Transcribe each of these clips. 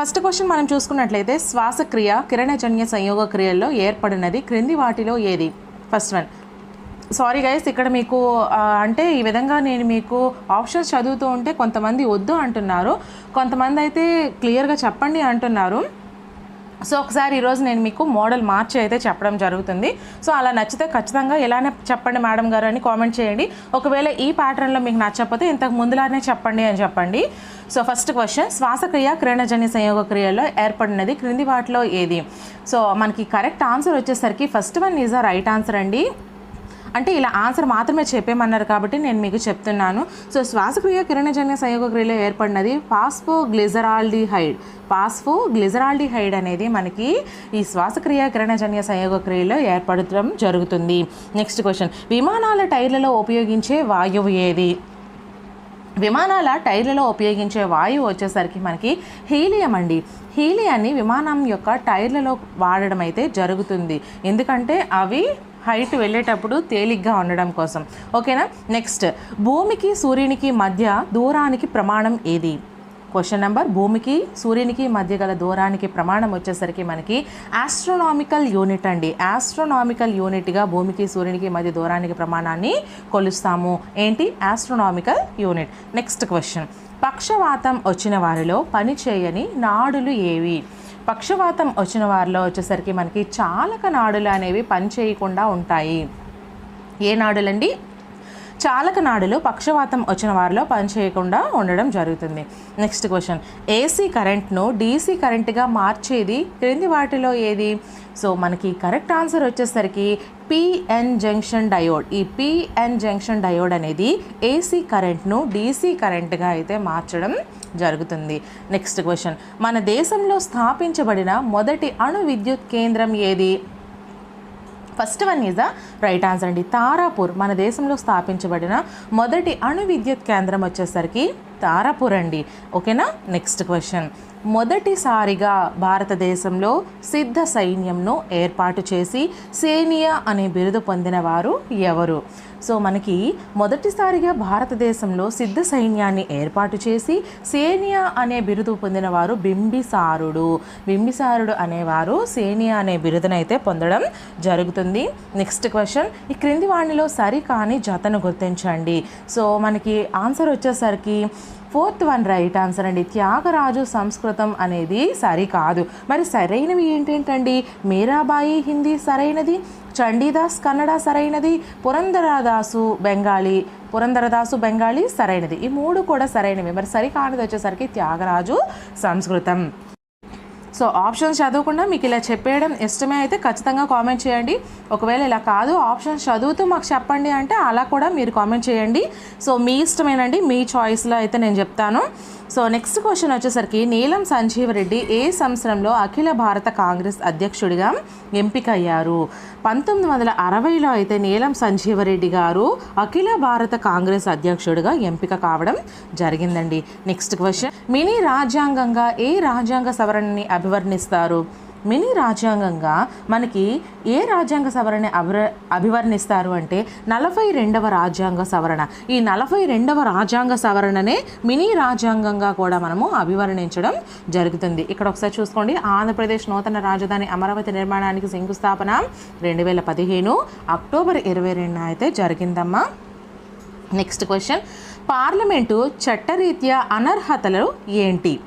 First question మనం చూసుకున్నట్లయితే శ్వాసక్రియ కిరణజన్య సంయోగ క్రియల్లో ఏర్పడినది క్రింది వాటిలో ఏది? ఫస్ట్ వన్ సారీ గైస్ ఇక్కడ మీకు అంటే ఈ విధంగా నేను మీకు ఆప్షన్స్ చదువుతూ ఉంటే కొంతమంది వద్దు అంటున్నారు. కొంతమంది అయితే క్లియర్గా చెప్పండి అంటున్నారు. సో ఒకసారి ఈరోజు నేను మీకు మోడల్ మార్చి అయితే చెప్పడం జరుగుతుంది. సో అలా నచ్చితే ఖచ్చితంగా ఇలానే చెప్పండి మేడం గారు అని కామెంట్ చేయండి. ఒకవేళ ఈ ప్యాటర్న్లో మీకు నచ్చకపోతే ఇంతకు ముందులానే చెప్పండి అని చెప్పండి. సో ఫస్ట్ క్వశ్చన్ శ్వాసక్రియ క్రీణజన్య సంయోగ క్రియలో ఏర్పడినది క్రింది వాటిలో ఏది? సో మనకి కరెక్ట్ ఆన్సర్ వచ్చేసరికి first one is a right answer అండి. అంటే ఇలా ఆన్సర్ మాత్రమే చెప్పేమన్నారు కాబట్టి నేను మీకు చెప్తున్నాను. సో శ్వాసక్రియ కిరణజన్య సంయోగ క్రియలో ఏర్పడినది పాస్ఫో గ్లిజరాల్డిహైడ్ పాస్ఫో గ్లిజరాల్డిహైడ్ అనేది మనకి ఈ శ్వాసక్రియ కిరణజన్య సంయోగ క్రియలో ఏర్పడటం జరుగుతుంది. నెక్స్ట్ క్వశ్చన్ విమానాల టైర్లలో ఉపయోగించే వాయువు ఏది? విమానాల టైర్లలో ఉపయోగించే వాయువు వచ్చేసరికి మనకి హీలియం అండి. హీలియాన్ని విమానం యొక్క టైర్లలో వాడడం అయితే జరుగుతుంది. ఎందుకంటే అవి హైట్ వెళ్ళేటప్పుడు తేలిగ్గా ఉండడం కోసం. ఓకేనా? నెక్స్ట్ భూమికి సూర్యునికి మధ్య దూరానికి ప్రమాణం ఏది? క్వశ్చన్ నెంబర్ భూమికి సూర్యునికి మధ్య గల దూరానికి ప్రమాణం వచ్చేసరికి మనకి ఆస్ట్రోనామికల్ యూనిట్ అండి. ఆస్ట్రోనామికల్ యూనిట్గా భూమికి సూర్యునికి మధ్య దూరానికి ప్రమాణాన్ని కొలుస్తాము. ఏంటి? ఆస్ట్రోనామికల్ యూనిట్ నెక్స్ట్ క్వశ్చన్ పక్షవాతం వచ్చిన వారిలో పని చేయని నాడులు ఏవి? పక్షవాతం వచ్చిన వారిలో వచ్చేసరికి మనకి చాలక నాడులు అనేవి పని చేయకుండా ఉంటాయి. ఏ నాడులండి? చాలక నాడులు పక్షవాతం వచ్చిన వారిలో పనిచేయకుండా ఉండడం జరుగుతుంది. నెక్స్ట్ క్వశ్చన్ ఏసీ కరెంట్ను డీసీ కరెంట్గా మార్చేది క్రింది వాటిలో ఏది? సో మనకి కరెక్ట్ ఆన్సర్ వచ్చేసరికి పిఎన్ జంక్షన్ డయోడ్ ఈ పిఎన్ జంక్షన్ డయోడ్ అనేది ఏసీ కరెంట్ను డీసీ కరెంట్గా అయితే మార్చడం జరుగుతుంది. నెక్స్ట్ క్వశ్చన్ మన దేశంలో స్థాపించబడిన మొదటి అణు విద్యుత్ కేంద్రం ఏది? First one is the right answer అండి. తారాపూర్ మన దేశంలో స్థాపించబడిన మొదటి అణు విద్యుత్ కేంద్రం వచ్చేసరికి తారాపూర్ అండి. ఓకేనా? Next question. మొదటిసారిగా భారతదేశంలో సిద్ధ సైన్యంను ఏర్పాటు చేసి సేనియా అనే బిరుదు పొందిన వారు ఎవరు? సో మనకి మొదటిసారిగా భారతదేశంలో సిద్ధ సైన్యాన్ని ఏర్పాటు చేసి సేనియా అనే బిరుదు పొందిన వారు బింబిసారుడు. బింబిసారుడు అనేవారు సేనియా అనే బిరుదునైతే పొందడం జరుగుతుంది. నెక్స్ట్ క్వశ్చన్ ఈ క్రింది వాణిలో సరికాని జతను గుర్తించండి. సో మనకి ఆన్సర్ వచ్చేసరికి ఫోర్త్ వన్ రైట్ ఆన్సర్ అండి. త్యాగరాజు సంస్కృతం అనేది సరికాదు. మరి సరైనవి ఏంటేంటండి? మీరాబాయి హిందీ సరైనది? చండీదాస్ కన్నడ సరైనది పురంధరదాసు బెంగాలీ పురంధరదాసు బెంగాలీ సరైనది. ఈ మూడు కూడా సరైనవి. మరి సరికానిది వచ్చేసరికి త్యాగరాజు సంస్కృతం. సో ఆప్షన్స్ చదవకుండా మీకు ఇలా చెప్పేయడం ఇష్టమే అయితే ఖచ్చితంగా కామెంట్ చేయండి. ఒకవేళ ఇలా కాదు ఆప్షన్స్ చదువుతూ మాకు చెప్పండి అంటే అలా కూడా మీరు కామెంట్ చేయండి. సో మీ ఇష్టమేనండి మీ చాయిస్లో అయితే నేను చెప్తాను. సో నెక్స్ట్ క్వశ్చన్ వచ్చేసరికి నీలం సంజీవ్ రెడ్డి ఏ సంవత్సరంలో అఖిల భారత కాంగ్రెస్ అధ్యక్షుడిగా ఎంపికయ్యారు? పంతొమ్మిది వందల అరవైలో అయితే నీలం సంజీవరెడ్డి గారు అఖిల భారత కాంగ్రెస్ అధ్యక్షుడిగా ఎంపిక కావడం జరిగిందండి. నెక్స్ట్ క్వశ్చన్ మినీ రాజ్యాంగంగా ఏ రాజ్యాంగ సవరణని అభివర్ణిస్తారు. మినీ రాజ్యాంగంగా మనకి ఏ రాజ్యాంగ సవరణ అభిర అభివర్ణిస్తారు అంటే నలభై రెండవ రాజ్యాంగ సవరణ. ఈ నలభై రెండవ రాజ్యాంగ సవరణనే మినీ రాజ్యాంగంగా కూడా మనము అభివర్ణించడం జరుగుతుంది. ఇక్కడ ఒకసారి చూసుకోండి. ఆంధ్రప్రదేశ్ నూతన రాజధాని అమరావతి నిర్మాణానికి శంకుస్థాపన రెండు వేల పదిహేను. అక్టోబర్ ఇరవై రెండున అయితే జరిగిందమ్మా. Next question. పార్లమెంటు చట్టరీత్యా అనర్హతలు ఏంటి?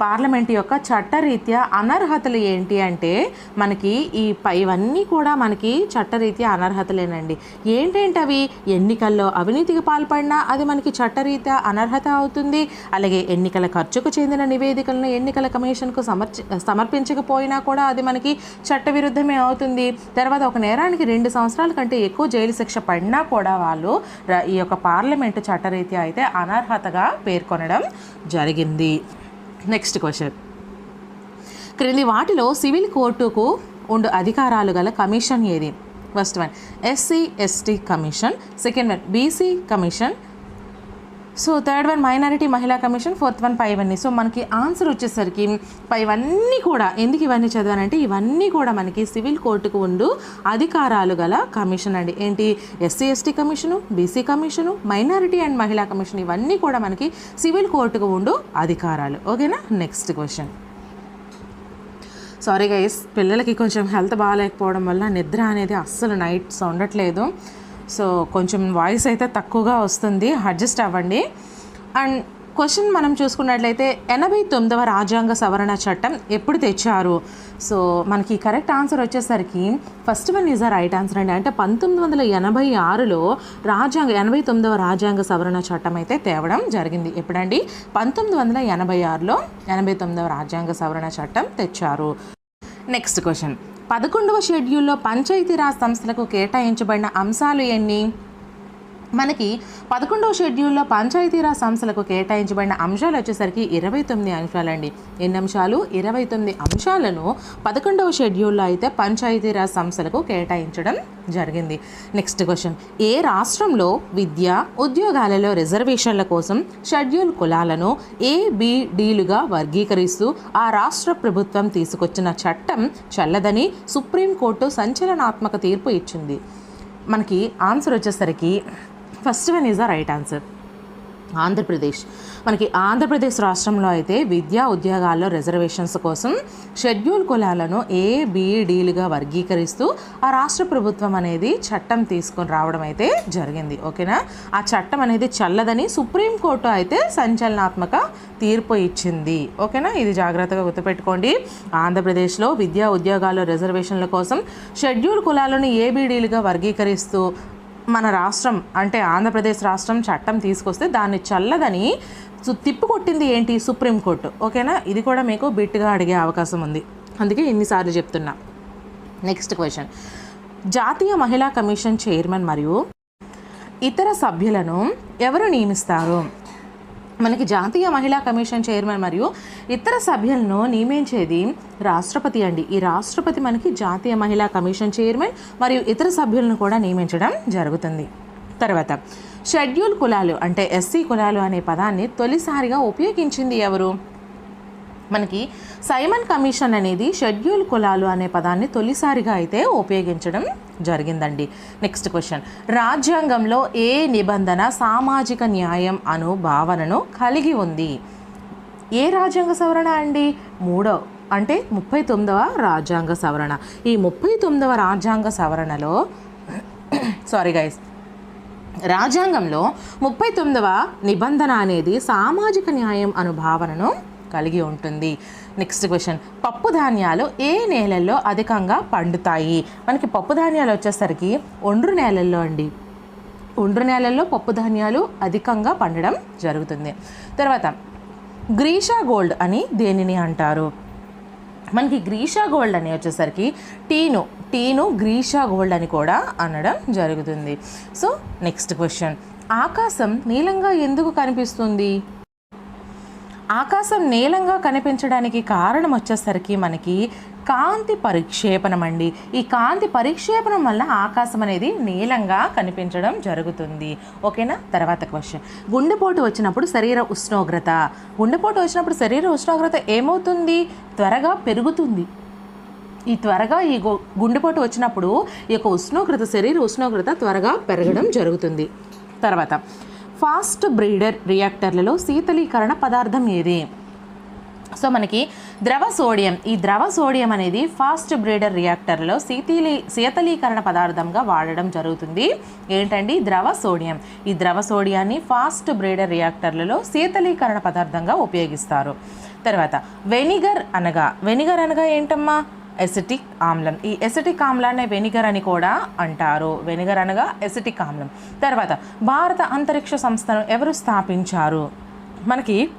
పార్లమెంట్ యొక్క చట్టరీత్యా అనర్హతలు ఏంటి అంటే మనకి ఈ ఇవన్నీ కూడా మనకి చట్టరీత్యా అనర్హతలేనండి. ఏంటేంటి అవి? ఎన్నికల్లో అవినీతికి పాల్పడినా అది మనకి చట్టరీత్యా అనర్హత అవుతుంది. అలాగే ఎన్నికల ఖర్చుకు చెందిన నివేదికలను ఎన్నికల కమిషన్కు సమర్చి సమర్పించకపోయినా కూడా అది మనకి చట్టవిరుద్ధమే అవుతుంది. తర్వాత ఒక నేరానికి రెండు సంవత్సరాల కంటే ఎక్కువ జైలు శిక్ష పడినా కూడా వాళ్ళు ఈ యొక్క పార్లమెంటు చట్టరీత్యా అయితే అనర్హతగా పేర్కొనడం జరిగింది. నెక్స్ట్ క్వశ్చన్ క్రింది వాటిలో సివిల్ కోర్టుకు ఉండు అధికారాలు గల కమిషన్ ఏది? First one SC ST commission second one BC commission so third one minority మహిళా కమిషన్ ఫోర్త్ వన్ పైవన్నీ సో మనకి ఆన్సర్ వచ్చేసరికి పైవన్నీ కూడా ఎందుకు ఇవన్నీ చదివానంటే ఇవన్నీ కూడా మనకి సివిల్ కోర్టుకు ఉండు అధికారాలు గల కమిషన్ అండి. ఏంటి? SC ST commission BC commission minority and మహిళా కమిషన్ ఇవన్నీ కూడా మనకి సివిల్ కోర్టుకు ఉండు అధికారాలు. ఓకేనా? Next question. సారీ గైస్ పిల్లలకి కొంచెం హెల్త్ బాగాలేకపోవడం వల్ల నిద్ర అనేది అస్సలు నైట్స్ ఉండట్లేదు సో కొంచెం వాయిస్ అయితే తక్కువగా వస్తుంది. అడ్జస్ట్ అవ్వండి. అండ్ క్వశ్చన్ మనం చూసుకున్నట్లయితే ఎనభై తొమ్మిదవ రాజ్యాంగ సవరణ చట్టం ఎప్పుడు తెచ్చారు? సో మనకి కరెక్ట్ ఆన్సర్ వచ్చేసరికి first one is a right answer అండి. అంటే పంతొమ్మిది వందల ఎనభై ఆరులో రాజ్యాంగ ఎనభై తొమ్మిదవ రాజ్యాంగ సవరణ చట్టం అయితే తేవడం జరిగింది. ఎప్పుడండి? పంతొమ్మిది వందల ఎనభై ఆరులో ఎనభై తొమ్మిదవ రాజ్యాంగ సవరణ చట్టం తెచ్చారు. Next question. పదకొండవ షెడ్యూల్లో పంచాయతీరాజ్ సంస్థలకు కేటాయించబడిన అంశాలు ఎన్ని? మనకి పదకొండవ షెడ్యూల్లో పంచాయతీరాజ్ సంస్థలకు కేటాయించబడిన అంశాలు వచ్చేసరికి ఇరవై తొమ్మిది అంశాలండి. ఎన్ని అంశాలు? ఇరవై తొమ్మిది అంశాలను పదకొండవ షెడ్యూల్లో అయితే పంచాయతీరాజ్ సంస్థలకు కేటాయించడం జరిగింది. Next question. ఏ రాష్ట్రంలో విద్య ఉద్యోగాలలో రిజర్వేషన్ల కోసం షెడ్యూల్ కులాలను ఏ వర్గీకరిస్తూ ఆ రాష్ట్ర ప్రభుత్వం తీసుకొచ్చిన చట్టం చల్లదని సుప్రీంకోర్టు సంచలనాత్మక తీర్పు ఇచ్చింది? మనకి ఆన్సర్ వచ్చేసరికి first one is the right answer. Andhra Pradesh. మనకి ఆంధ్రప్రదేశ్ రాష్ట్రంలో అయితే విద్యా ఉద్యోగాల్లో రిజర్వేషన్స్ కోసం షెడ్యూల్ కులాలను ఏ వర్గీకరిస్తూ ఆ రాష్ట్ర ప్రభుత్వం అనేది చట్టం తీసుకొని రావడం అయితే జరిగింది. ఓకేనా? ఆ చట్టం అనేది చల్లదని సుప్రీంకోర్టు అయితే సంచలనాత్మక తీర్పు ఇచ్చింది. ఓకేనా? ఇది జాగ్రత్తగా గుర్తుపెట్టుకోండి. ఆంధ్రప్రదేశ్లో విద్యా ఉద్యోగాల్లో రిజర్వేషన్ల కోసం షెడ్యూల్ కులాలను ఏబీడీలుగా వర్గీకరిస్తూ మన రాష్ట్రం అంటే ఆంధ్రప్రదేశ్ రాష్ట్రం చట్టం తీసుకొస్తే దాన్ని చల్లదని తిప్పు కొట్టింది ఏంటి సుప్రీంకోర్టు ఓకేనా? ఇది కూడా మీకు బిట్గా అడిగే అవకాశం ఉంది. అందుకే ఇన్నిసార్లు చెప్తున్నా. నెక్స్ట్ క్వశ్చన్ జాతీయ మహిళా కమిషన్ చైర్మన్ మరియు ఇతర సభ్యులను ఎవరు నియమిస్తారు? మనకి జాతీయ మహిళా కమిషన్ చైర్మన్ మరియు ఇతర సభ్యులను నియమించేది రాష్ట్రపతి అండి. ఈ రాష్ట్రపతి మనకి జాతీయ మహిళా కమిషన్ చైర్మన్ మరియు ఇతర సభ్యులను కూడా నియమించడం జరుగుతుంది. తర్వాత షెడ్యూల్ కులాలు అంటే ఎస్సీ కులాలు అనే పదాన్ని తొలిసారిగా ఉపయోగించింది ఎవరు? మనకి సైమన్ కమిషన్ అనేది షెడ్యూల్ కులాలు అనే పదాన్ని తొలిసారిగా అయితే ఉపయోగించడం జరిగిందండి. Next question. రాజ్యాంగంలో ఏ నిబంధన సామాజిక న్యాయం అను భావనను కలిగి ఉంది? ఏ రాజ్యాంగ సవరణ అండి? మూడో అంటే ముప్పై తొమ్మిదవ రాజ్యాంగ సవరణ. ఈ ముప్పై తొమ్మిదవ రాజ్యాంగ సవరణలో సారీ గైస్ రాజ్యాంగంలో ముప్పై తొమ్మిదవ నిబంధన అనేది సామాజిక న్యాయం అను భావనను కలిగి ఉంటుంది. నెక్స్ట్ క్వశ్చన్ పప్పు ధాన్యాలు ఏ నేలల్లో అధికంగా పండుతాయి? మనకి పప్పు ధాన్యాలు వచ్చేసరికి ఒండ్రు నేలల్లో అండి. ఒండ్రు నేలల్లో పప్పు ధాన్యాలు అధికంగా పండడం జరుగుతుంది. తర్వాత గ్రీషా గోల్డ్ అని దేనిని అంటారు? మనకి గ్రీషా గోల్డ్ అని వచ్చేసరికి టీను టీను గ్రీషా గోల్డ్ అని కూడా అనడం జరుగుతుంది. సో నెక్స్ట్ క్వశ్చన్ ఆకాశం నీలంగా ఎందుకు కనిపిస్తుంది? ఆకాశం నీలంగా కనిపించడానికి కారణం వచ్చేసరికి మనకి కాంతి పరిక్షేపణం అండి. ఈ కాంతి పరిక్షేపణం వల్ల ఆకాశం అనేది నీలంగా కనిపించడం జరుగుతుంది. ఓకేనా? తర్వాత క్వశ్చన్ గుండెపోటు వచ్చినప్పుడు శరీర ఉష్ణోగ్రత. గుండెపోటు వచ్చినప్పుడు శరీర ఉష్ణోగ్రత ఏమవుతుంది? త్వరగా పెరుగుతుంది. ఈ త్వరగా ఈ గుండెపోటు వచ్చినప్పుడు ఈ యొక్క ఉష్ణోగ్రత శరీర ఉష్ణోగ్రత త్వరగా పెరగడం జరుగుతుంది. తర్వాత ఫాస్ట్ బ్రీడర్ రియాక్టర్లలో శీతలీకరణ పదార్థం ఏది? సో మనకి ద్రవ సోడియం. ఈ ద్రవ సోడియం అనేది ఫాస్ట్ బ్రీడర్ రియాక్టర్లో శీతలీ శీతలీకరణ పదార్థంగా వాడడం జరుగుతుంది. ఏంటండి? ద్రవ సోడియం. ఈ ద్రవ సోడియాన్ని ఫాస్ట్ బ్రీడర్ రియాక్టర్లలో శీతలీకరణ పదార్థంగా ఉపయోగిస్తారు. తర్వాత వెనిగర్ అనగా వెనిగర్ అనగా ఏంటమ్మా? ఎసిటిక్ ఆమ్లం. ఈ ఎసిటిక్ ఆమ్లాన్ని వెనిగర్ అని కూడా అంటారు. వెనిగర్ అనగా ఎసిటిక్ ఆమ్లం. తర్వాత భారత అంతరిక్ష సంస్థను ఎవరు స్థాపించారు? మనకి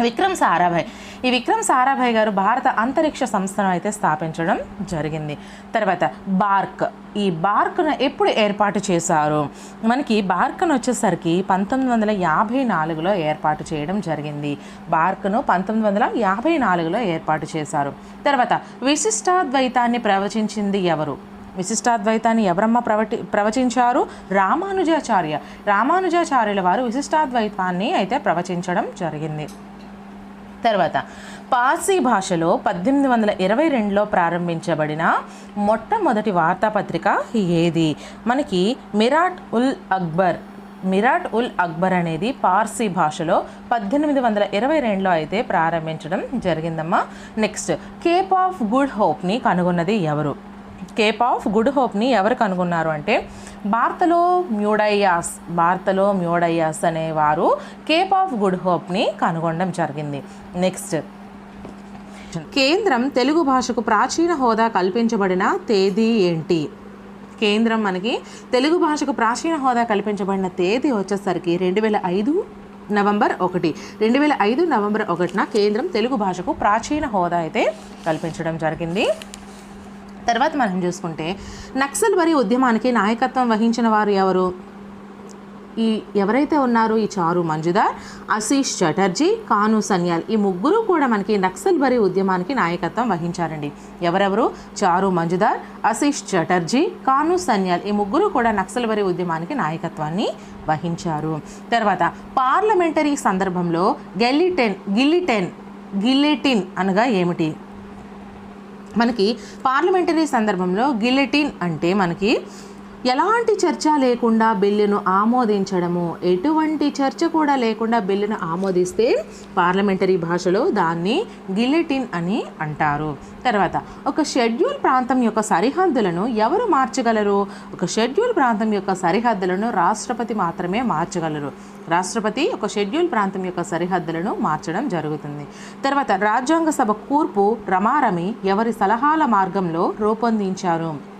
విక్రమ్ సారాభాయ్. ఈ విక్రమ్ సారాభాయ్ గారు భారత అంతరిక్ష సంస్థను అయితే స్థాపించడం జరిగింది. తర్వాత బార్క్. ఈ బార్క్ను ఎప్పుడు ఏర్పాటు చేశారు? మనకి బార్క్ను వచ్చేసరికి పంతొమ్మిది వందల యాభై నాలుగులో ఏర్పాటు చేయడం జరిగింది. బార్క్ను పంతొమ్మిది వందల యాభై నాలుగులో ఏర్పాటు చేశారు. తర్వాత విశిష్టాద్వైతాన్ని ప్రవచించింది ఎవరు? విశిష్టాద్వైతాన్ని ఎవరమ్మ ప్రవటి ప్రవచించారు? రామానుజాచార్య. రామానుజాచార్యుల వారు విశిష్టాద్వైతాన్ని అయితే ప్రవచించడం జరిగింది. తర్వాత పార్సీ భాషలో పద్దెనిమిది వందల ఇరవై రెండులో ప్రారంభించబడిన మొట్టమొదటి వార్తాపత్రిక ఏది? మనకి మిరాట్ ఉల్ అక్బర్ మిరాట్ ఉల్ అక్బర్ అనేది పార్సీ భాషలో పద్దెనిమిది వందల ఇరవై రెండులో అయితే ప్రారంభించడం జరిగిందమ్మా. నెక్స్ట్ కేప్ ఆఫ్ గుడ్ హోప్ని కనుగొన్నది ఎవరు? కేప్ ఆఫ్ గుడ్ హోప్ని ఎవరు కనుగొన్నారు అంటే భారతలో మ్యూడయ్యాస్ భారతలో మ్యూడయ్యాస్ అనేవారు కేప్ ఆఫ్ గుడ్ హోప్ని కనుగొనడం జరిగింది. నెక్స్ట్. కేంద్రం తెలుగు భాషకు ప్రాచీన హోదా కల్పించబడిన తేదీ ఏంటి? కేంద్రం మనకి తెలుగు భాషకు ప్రాచీన హోదా కల్పించబడిన తేదీ వచ్చేసరికి రెండు వేల ఐదు నవంబర్ ఒకటి. రెండు వేల ఐదు నవంబర్ ఒకటిన కేంద్రం తెలుగు భాషకు ప్రాచీన హోదా అయితే కల్పించడం జరిగింది. తర్వాత మనం చూసుకుంటే నక్సల్ బరి ఉద్యమానికి నాయకత్వం వహించిన వారు ఎవరు? ఈ ఎవరైతే ఉన్నారో ఈ చారు మంజుదార్ ఆశీష్ చటర్జీ కాను సన్యాల్. ఈ ముగ్గురు కూడా మనకి నక్సల్ బరి ఉద్యమానికి నాయకత్వం వహించారండి. ఎవరెవరు? చారు మంజుదార్ ఆశీష్ చటర్జీ కాను సన్యాల్. ఈ ముగ్గురు కూడా నక్సల్ బరి ఉద్యమానికి నాయకత్వాన్ని వహించారు. తర్వాత పార్లమెంటరీ సందర్భంలో గెల్లిటెన్ గిల్లిటెన్ గిల్లెటిన్ అనగా ఏమిటి? మనకి పార్లమెంటరీ సందర్భంలో గిల్లెటిన్ అంటే మనకి ఎలాంటి చర్చ లేకుండా బిల్లును ఆమోదించడము? ఎటువంటి చర్చ కూడా లేకుండా బిల్లును ఆమోదిస్తే పార్లమెంటరీ భాషలో దాన్ని గిల్లెటిన్ అని అంటారు. తర్వాత ఒక షెడ్యూల్ ప్రాంతం యొక్క సరిహద్దులను ఎవరు మార్చగలరు? ఒక షెడ్యూల్ ప్రాంతం యొక్క సరిహద్దులను రాష్ట్రపతి మాత్రమే మార్చగలరు. రాష్ట్రపతి ఒక షెడ్యూల్ ప్రాంతం యొక్క సరిహద్దులను మార్చడం జరుగుతుంది. తర్వాత రాజ్యాంగ సభ కూర్పు రమారమి ఎవరి సలహాల మార్గంలో రూపొందించారు?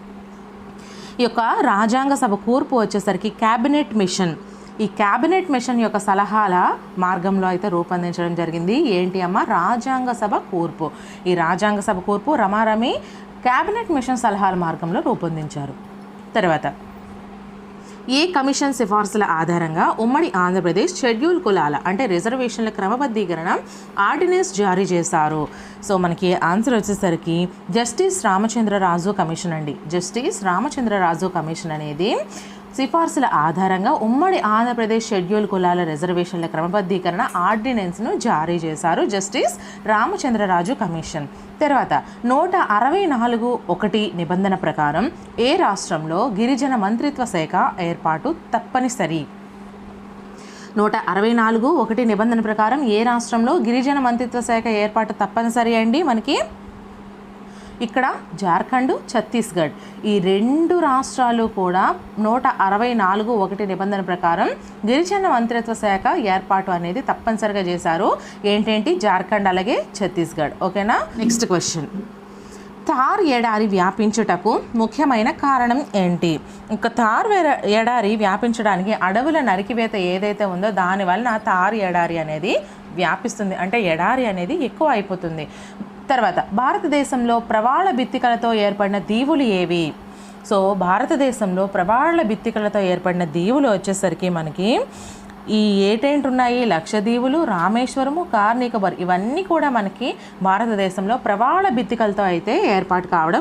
ఈ యొక్క రాజ్యాంగ సభ కూర్పు వచ్చేసరికి క్యాబినెట్ మిషన్. ఈ క్యాబినెట్ మిషన్ యొక్క సలహాల మార్గంలో అయితే రూపొందించడం జరిగింది. ఏంటి అమ్మ? రాజ్యాంగ సభ కూర్పు. ఈ రాజ్యాంగ సభ కూర్పు రమారమి క్యాబినెట్ మిషన్ సలహాల మార్గంలో రూపొందించారు. తర్వాత ఏ కమిషన్ సిఫార్సుల ఆధారంగా ఉమ్మడి ఆంధ్రప్రదేశ్ షెడ్యూల్ కులాల అంటే రిజర్వేషన్ల క్రమబద్ధీకరణ ఆర్డినెన్స్ జారీ చేశారు. సో మనకి ఆన్సర్ వచ్చేసరికి జస్టిస్ రామచంద్రరాజు కమిషన్ అండి. జస్టిస్ రామచంద్రరాజు కమిషన్ అనేది సిఫార్సుల ఆధారంగా ఉమ్మడి ఆంధ్రప్రదేశ్ షెడ్యూల్ కులాల రిజర్వేషన్ల క్రమబద్ధీకరణ ఆర్డినెన్స్ను జారీ చేశారు జస్టిస్ రామచంద్రరాజు కమిషన్. తర్వాత నూట అరవై నాలుగు ఒకటి నిబంధన ప్రకారం ఏ రాష్ట్రంలో గిరిజన మంత్రిత్వ శాఖ ఏర్పాటు తప్పనిసరి? నూట అరవై నాలుగు ఒకటి నిబంధన ప్రకారం ఏ రాష్ట్రంలో గిరిజన మంత్రిత్వ శాఖ ఏర్పాటు తప్పనిసరి అండి మనకి? ఇక్కడ జార్ఖండ్ ఛత్తీస్గఢ్. ఈ రెండు రాష్ట్రాలు కూడా నూట అరవై నాలుగు ఒకటి నిబంధన ప్రకారం గిరిజన మంత్రిత్వ శాఖ ఏర్పాటు అనేది తప్పనిసరిగా చేశారు. ఏంటేంటి? జార్ఖండ్ అలాగే ఛత్తీస్గఢ్. ఓకేనా? నెక్స్ట్ క్వశ్చన్ థార్ ఎడారి వ్యాపించుటకు ముఖ్యమైన కారణం ఏంటి? ఇంకా వెర- ఎడారి వ్యాపించడానికి అడవుల నరికివేత ఏదైతే ఉందో దాని వలన థార్ ఎడారి అనేది వ్యాపిస్తుంది. అంటే ఎడారి అనేది ఎక్కువ అయిపోతుంది. తర్వాత భారతదేశంలో ప్రవాళ బిత్తికలతో ఏర్పడిన దీవులు ఏవి? సో భారతదేశంలో ప్రవాళ బిత్తికలతో ఏర్పడిన దీవులు వచ్చేసరికి మనకి ఈ ఏటేంటి ఉన్నాయి లక్షదీవులు రామేశ్వరము కార్నికబర్ ఇవన్నీ కూడా మనకి భారతదేశంలో ప్రవాళ బిత్తికలతో అయితే ఏర్పాటు కావడం